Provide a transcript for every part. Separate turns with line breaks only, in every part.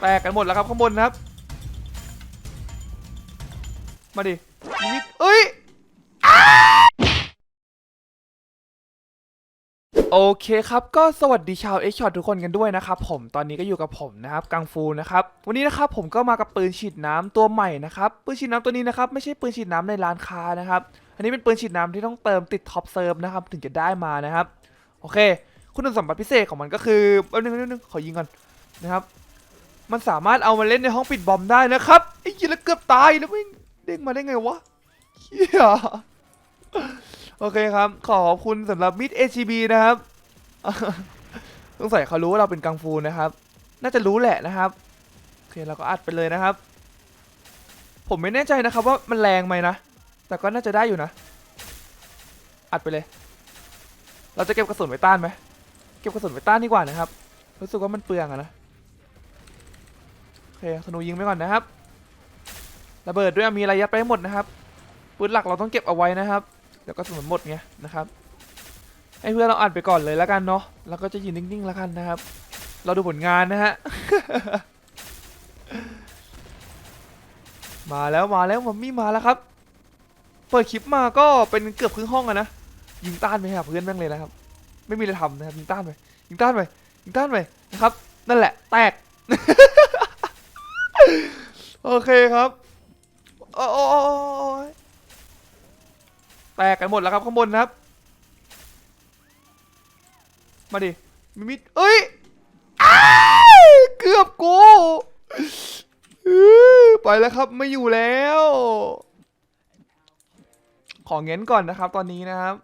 แตกกันหมดแล้วครับข้างบนนะครับ มาดิมิดเอ้ยโอเคครับก็สวัสดีชาวเอ็กช็อตทุกคนกันด้วยนะครับผมตอนนี้ก็อยู่กับผมนะครับกังฟูนะครับวันนี้นะครับผมก็มากับปืนฉีดน้ำตัวใหม่นะครับปืนฉีดน้ำตัวนี้นะครับไม่ใช่ปืนฉีดน้ำในร้านค้านะครับอันนี้เป็นปืนฉีดน้ำที่ต้องเติมติดท็อปเซิร์ฟนะครับถึงจะได้มานะครับโอเค คุณสมบัติพิเศษของมันก็คือแป๊บนึงแป๊บนึงขอยิงก่อนนะครับ มันสามารถเอามาเล่นในห้องปิดบอมได้นะครับไอ้ยีแล้วเกือบตายแล้วไม่งเด้งมาได้ไงวะเฮียโอเคครับ ขอบคุณสำหรับมิด ACB นะครับสงสัยเขารู้ว่าเราเป็นกังฟูนะครับ น่าจะรู้แหละนะครับโอเคเราก็อัดไปเลยนะครับ ผมไม่แน่ใจนะครับว่ามันแรงไหมนะ แต่ก็น่าจะได้อยู่นะ อัดไปเลย เราจะเก็บกระสุนไว้ต้านไหมเก็บกระสุนไว้ต้านดีกว่านะครับ รู้สึกว่ามันเปลืองอะนะ เคธนูยิงไปก่อนนะครับระเบิดด้วยมีระยะไปหมดนะครับปืนหลักเราต้องเก็บเอาไว้นะครับเดี๋ยวกระสุนหมดไงนะครับให้เพื่อนเราอ่านไปก่อนเลยแล้วกันเนาะแล้วก็จะยืนนิ่งๆแล้วกันนะครับ เราดูผลงานนะฮะมาแล้วมาแล้วมัมมี่มาแล้วครับ เปิดคลิปมาก็เป็นเกือบครึ่งห้องอะนะยิงต้านไปหาเพื่อนแม่งเลยนะครับ ไม่มีอะไรทำนะครับยิงต้านไปยิงต้านไปยิงต้านไปนะครับ นั่นแหละแตก โอเคครับโอ้โอ้โอ้โอ้ยแตกกันหมดแล้วครับข้างบนนะครับ มาดิมิมิดเอ้ยเกือบกูอื้อไปแล้วครับไม่อยู่แล้ว ของเง้นก่อนนะครับตอนนี้นะครับ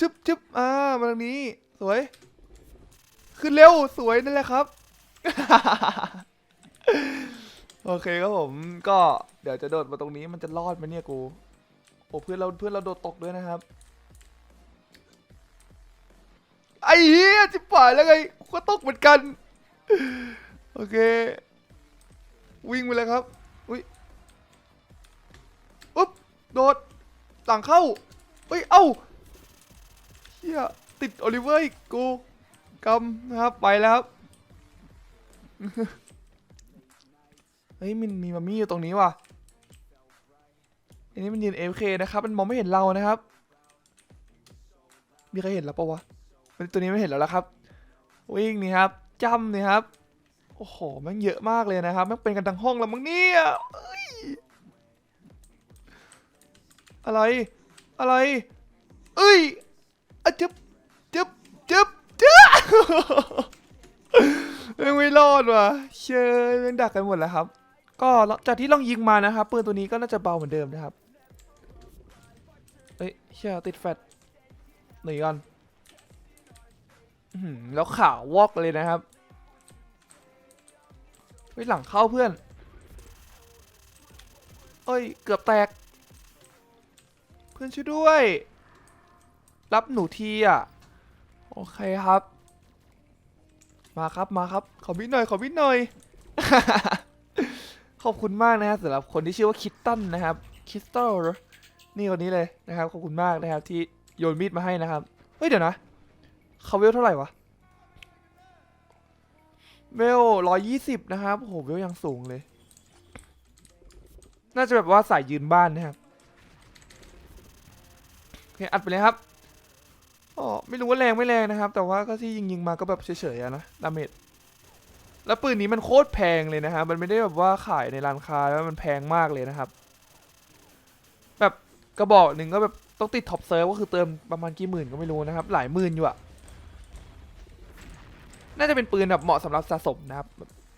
ชึบชึบอ่ามาทางนี้ สวย ขึ้นเร็วสวยนั่นแหละครับ โอเคครับผมก็เดี๋ยวจะโดดมาตรงนี้มันจะรอดไหมเนี่ยกู โอ้เพื่อนเราเพื่อนเราโดดตกด้วยนะครับ ไอ้เหี้ยจิบป่ายแล้วไงกูก็ตกเหมือนกัน โอเค วิ่งไปเลยครับอุ้ยอุ๊บโดดหลังเข้าเฮ้ยเอ้าเฮียติดโอลิเวอร์อีกกูกำนะครับไปแล้วครับ เฮ้ยมันมีมัมมี่อยู่ตรงนี้ว่ะอันนี้มันยืน AFK นะครับ มันมองไม่เห็นเรานะครับ มีใครเห็นแล้วปะวะ มันตัวนี้ไม่เห็นแล้วละครับ วิ่งนี่ครับจำนี่ครับ โอ้โหแมันเยอะมากเลยนะครับแมันเป็นกันทั้งห้องแล้วมั้งเนี่ยเอ้ยอะไร อะไร เอ้ยอะจึ๊บจึ๊บจึ๊บจึ๊บ ยังไม่รอดว่ะเชยยังดักกันหมดแล้วครับ ก็จากที่ลองยิงมานะครับปืนตัวนี้ก็น่าจะเบาเหมือนเดิมนะครับเอ้ยเชี่ยติดแฟตหนีก่อนอแล้วขาววอกเลยนะครับเฮ้ยหลังเข้าเพื่อนเอ้ยเกือบแตก เพื่อนช่วยด้วย รับหนูทีอะ โอเคครับ มาครับมาครับ ขอมิดหน่อย ขอมิดหน่อย ขอบคุณมากนะครับสำหรับคนที่ชื่อว่าคิตตันนะครับคิสตัลนี่คนนี้เลยนะครับขอบคุณมากนะครับ ที่โยนมีดมาให้นะครับเฮ้ยเดี๋ยวนะเขาเวลเท่าไหร่วะเวลร้อยยี่สิบนะครับโอ้โหเวลยังสูงเลย น่าจะแบบว่าสายยืนบ้านนะครับโอเคอัดไปเลยครับ อ๋อไม่รู้ว่าแรงไม่แรงนะครับ แต่ว่าก็ที่ยิงยิงๆมาก็แบบเฉยๆอะนะดาเมจแล้วปืนนี้มันโคตรแพงเลยนะครับมันไม่ได้แบบว่าขายในร้านค้าแล้วมันแพงมากเลยนะครับ แบบกระบอกหนึ่งก็แบบต้องติดท็อปเซิร์ฟก็คือเติมประมาณกี่หมื่นก็ไม่รู้นะครับ หลายหมื่นอยู่อะน่าจะเป็นปืนแบบเหมาะสำหรับสะสมนะครับ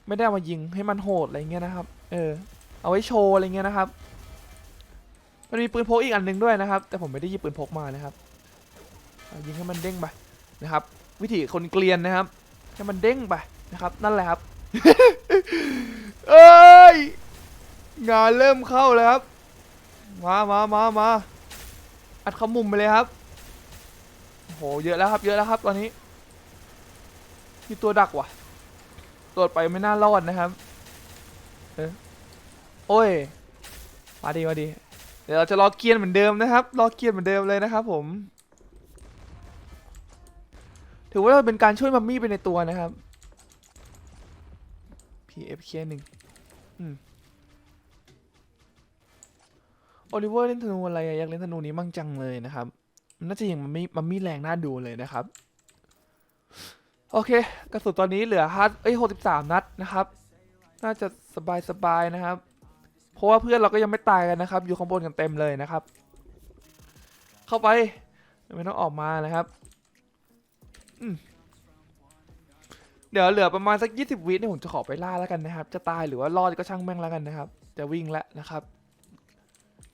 ไม่ได้เอามายิงให้มันโหดอะไรเงี้ยนะครับ เออ เอาไว้โชว์อะไรเงี้ยนะครับ มันมีปืนพกอีกอันหนึงด้วยนะครับ แต่ผมไม่ได้หยิบปืนพกมานะครับ ยิงให้มันเด้งไปนะครับ วิธีคนเกลียนนะครับให้มันเด้งไปนะครับ นั่นแหละครับเอ้ยงานเริ่มเข้าแล้วครับ มามามามาอัดขมุมไปเลยครับโหเยอะแล้วครับ เยอะแล้วครับตอนนี้มีตัวดักว่ะโดดไปไม่น่ารอดนะครับเออโอ้ยมาดีมาดี เดี๋ยวเราจะรอเกียร์เหมือนเดิมนะครับ รอเกียร์เหมือนเดิมเลยนะครับผม ถือว่าเราเป็นการช่วยมัมมี่ไปในตัวนะครับ PFK หนึ่งอืมโอลิเวอร์เล่นธนูอะไรอยากเล่นธนูนี้มั่งจังเลยนะครับน่าจะยังมันไม่มันไม่แรงน่าดูเลยนะครับ โอเค กระสุนตอนนี้เหลือฮัทเอ้ยหกสิบสามนัดนะครับ น่าจะสบายสบายๆนะครับ เพราะว่าเพื่อนเราก็ยังไม่ตายกันนะครับ อยู่ข้างบนกันเต็มเลยนะครับ เข้าไปไม่ต้องออกมานะครับ เดี๋ยวเหลือประมาณสักยี่สิบวินี่ผมจะขอไปล่าแล้วกันนะครับ จะตายหรือว่ารอดก็ช่างแม่งแล้วกันนะครับ จะวิ่งแล้วนะครับ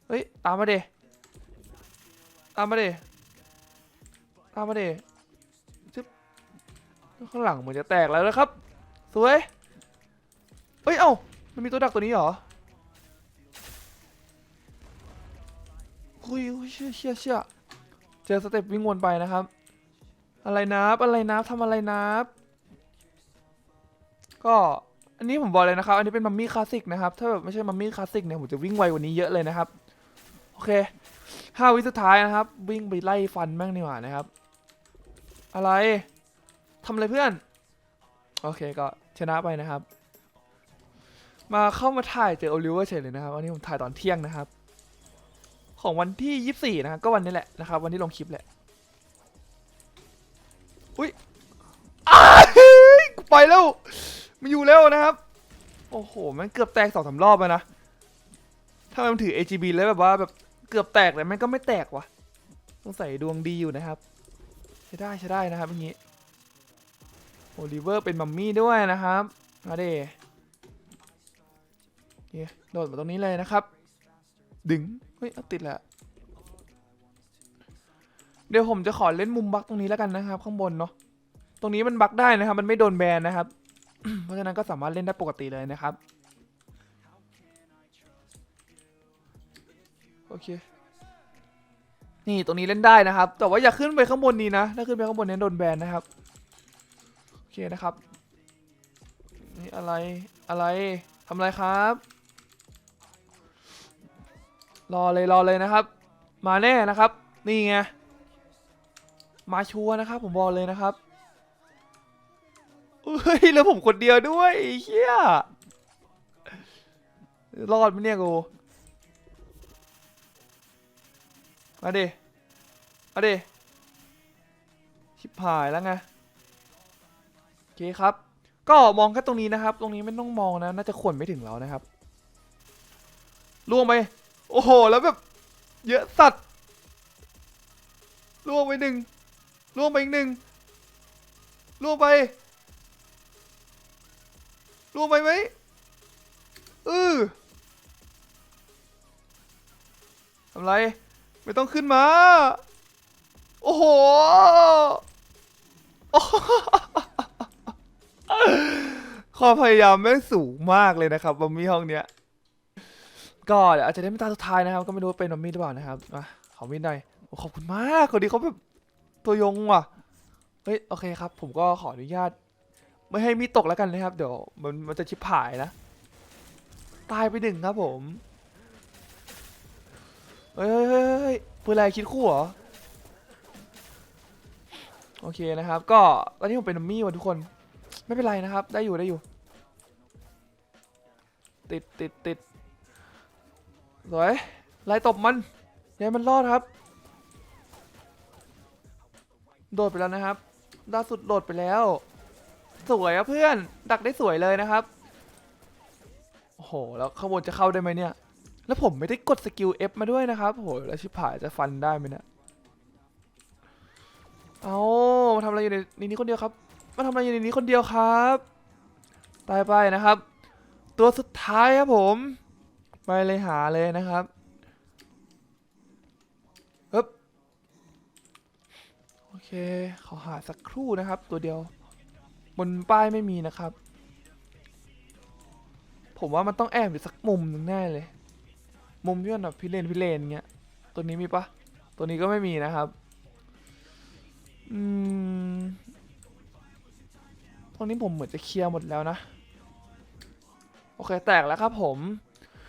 เฮ้ยตามมาเดตามมาเดตามมาเดจึ๊บข้างหลังเหมือนจะแตกแล้วนะครับ สวย เฮ้ย เอ้า มันมีตัวดักตัวนี้เหรอคุยอุ๊ยเชี่ยเชี่ยเชี่ยเจอสเต็ปวิ่งวนไปนะครับ อะไรนับอะไรนับทำอะไรนับ ก็อันนี้ผมบอกเลยนะครับ อันนี้เป็นมัมมี่คลาสสิกนะครับ ถ้าแบบไม่ใช่มัมมี่คลาสสิกเนี่ยผมจะวิ่งไวกว่านี้เยอะเลยนะครับ โอเคห้าวิสุดท้ายนะครับ วิ่งไปไล่ฟันแม่งดีกว่านะครับ อะไรทำอะไรเพื่อน โอเคก็ชนะไปนะครับ มาเข้ามาถ่ายเจอโอลิเวอร์เฉยเลยนะครับวันนี้ผมถ่ายตอนเที่ยงนะครับ ของวันที่ 24 นะครับก็วันนี้แหละนะครับ วันที่ลงคลิปแหละ มันอยู่แล้วนะครับ โอ้โห มันเกือบแตกสองสามรอบแล้วนะ ถ้ามันถือ AGB แล้วแบบว่าแบบเกือบแตกแต่มันก็ไม่แตกวะต้องใส่ดวงดีอยู่นะครับ ใช้ได้ใช้ได้นะครับอย่างนี้ โอลิเวอร์เป็นมัมมี่ด้วยนะครับมาเดโอเคโดดมาตรงนี้เลยนะครับ ดึง เฮ้ยติดแหละเดี๋ยวผมจะขอเล่นมุมบักตรงนี้แล้วกันนะครับ ข้างบนเนาะ ตรงนี้มันบักได้นะครับ มันไม่โดนแบนนะครับ เพราะฉะนั้นก็สามารถเล่นได้ปกติเลยนะครับ โอเค นี่ตรงนี้เล่นได้นะครับ แต่ว่าอย่าขึ้นไปข้างบนนี้นะ ถ้าขึ้นไปข้างบนนี้โดนแบนนะครับ โอเคนะครับ นี่อะไร อะไรทำอะไรครับ รอเลยรอเลยนะครับ มาแน่นะครับ นี่ไง มาชัวนะครับผมบอกเลยนะครับ เฮ้ยแล้วผมคนเดียวด้วยเฮียรอดไหมเนี่ยกูมาดิมาดิชิบหายแล้วไงโอเคครับ ก็มองแค่ตรงนี้นะครับ ตรงนี้ไม่ต้องมองนะ น่าจะขวนไม่ถึงแล้วนะครับล่วงไป โอ้โห แล้วแบบ เยอะสัตว์ล่วงไปหนึ่งล่วงไปอีกหนึ่งล่วงไป ล่วงไปไหมเออทำไร ไม่ต้องขึ้นมาโอ้โหโอ้โหความพยายามแม่งสูงมากเลยนะครับบัมมี่ห้องเนี้ย ก็เดี๋ยวอาจจะได้เป็นตาสุดท้ายนะครับ ก็ไม่รู้ว่าเป็นบัมมี่หรือเปล่านะครับมาขอมินหน่อยขอบคุณมากคนนี้เขาแบบตัวยงว่ะ เฮ้ย โอเคครับ ผมก็ขออนุญาต ไม่ให้มีตกแล้วกันนะครับ เดี๋ยวมันมันจะชิบหายนะ ตายไปหนึ่งครับผมเฮ้ยเฮ้ยเฮ้ยปืนอะไรคิดคู่เหรอโอเคนะครับ ก็ตอนนี้ผมเป็นนัมมี่ว่ะทุกคน ไม่เป็นไรนะครับ ได้อยู่ได้อยู่ ติดติดติดสวยไล่ตบมันอย่ามันรอดครับ โดดไปแล้วนะครับล่าสุดโดดไปแล้ว สวยอะเพื่อน ดักได้สวยเลยนะครับ โอ้โห แล้วข้างบนจะเข้าได้ไหมเนี่ย แล้วผมไม่ได้กดสกิล F มาด้วยนะครับโอ้โหแล้วชิบหายจะฟันได้ไหมเนี่ย เอามาทำอะไรอยู่ในนี้คนเดียวครับ มาทำอะไรอยู่ในนี้คนเดียวครับ ตายไปนะครับ ตัวสุดท้ายครับผม ไปเลยหาเลยนะครับฮึบโอเค ขอหาสักครู่นะครับ ตัวเดียว บนป้ายไม่มีนะครับ ผมว่ามันต้องแอบอยู่สักมุมหนึ่งแน่เลย มุมที่มันแบบพิเรนพิเรนเงี้ย ตัวนี้มีปะตัวนี้ก็ไม่มีนะครับ อืมตรงนี้ผมเหมือนจะเคลียร์หมดแล้วนะ โอเคแตกแล้วครับผม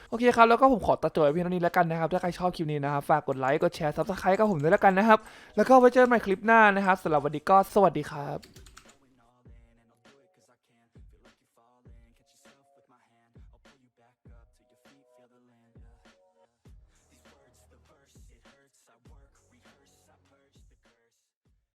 โอเคครับ แล้วก็ผมขอตัดจบไว้เพียงเท่านี้แล้วกันนะครับ ถ้าใครชอบคลิปนี้นะครับ ฝากกดไลค์ กดแชร์ ซับสไครต์กับผมด้วยแล้วกันนะครับ แล้วก็ไว้เจอกันใหม่คลิปหน้านะครับสำหรับวันนี้ก็สวัสดีครับ